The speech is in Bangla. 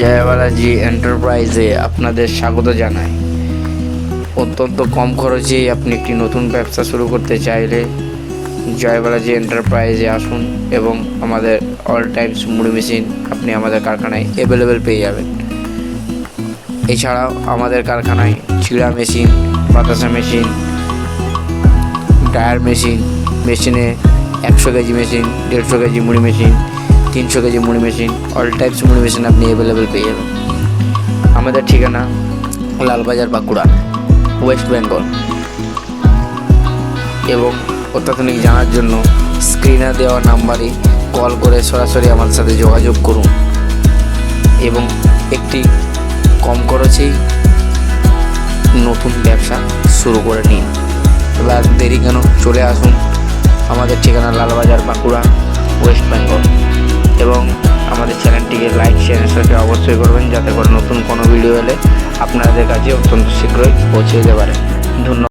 জয়বালাজি এন্টারপ্রাইজে আপনাদের স্বাগত জানাই। অত্যন্ত কম খরচেই আপনি একটি নতুন ব্যবসা শুরু করতে চাইলে জয়বালাজি এন্টারপ্রাইজে আসুন এবং আমাদের অল টাইমস মুড়ি মেশিন আপনি আমাদের কারখানায় অ্যাভেলেবেল পেয়ে যাবেন। এছাড়াও আমাদের কারখানায় চিড়া মেশিন, বাতাসা মেশিন, টায়ার মেশিন, মেশিনে একশো কেজি মেশিন, দেড়শো কেজি মুড়ি মেশিন তিনশো কেজি মুড়ি মেশিন অল টাইপস মুড়ি মেশিন আপনি অ্যাভেলেবেল পেয়ে যাবেন। আমাদের ঠিকানা লালবাজার বাঁকুড়া ওয়েস্ট বেঙ্গল এবং অত্যাধুনিক জানার জন্য স্ক্রিনে দেওয়া নাম্বারে কল করে সরাসরি আমার সাথে যোগাযোগ করুন। এবং একটি কম খরচেই নতুন ব্যবসা শুরু করে নিন। এবার দেরি কেন? চলে আসুন। আমাদের ঠিকানা লালবাজার বাঁকুড়া। লাইক সাথে অবশ্যই করবেন যাতে করে নতুন কোনো ভিডিও এলে আপনাদের কাছে অত্যন্ত শীঘ্রই পৌঁছে যেতে পারে। ধন্যবাদ।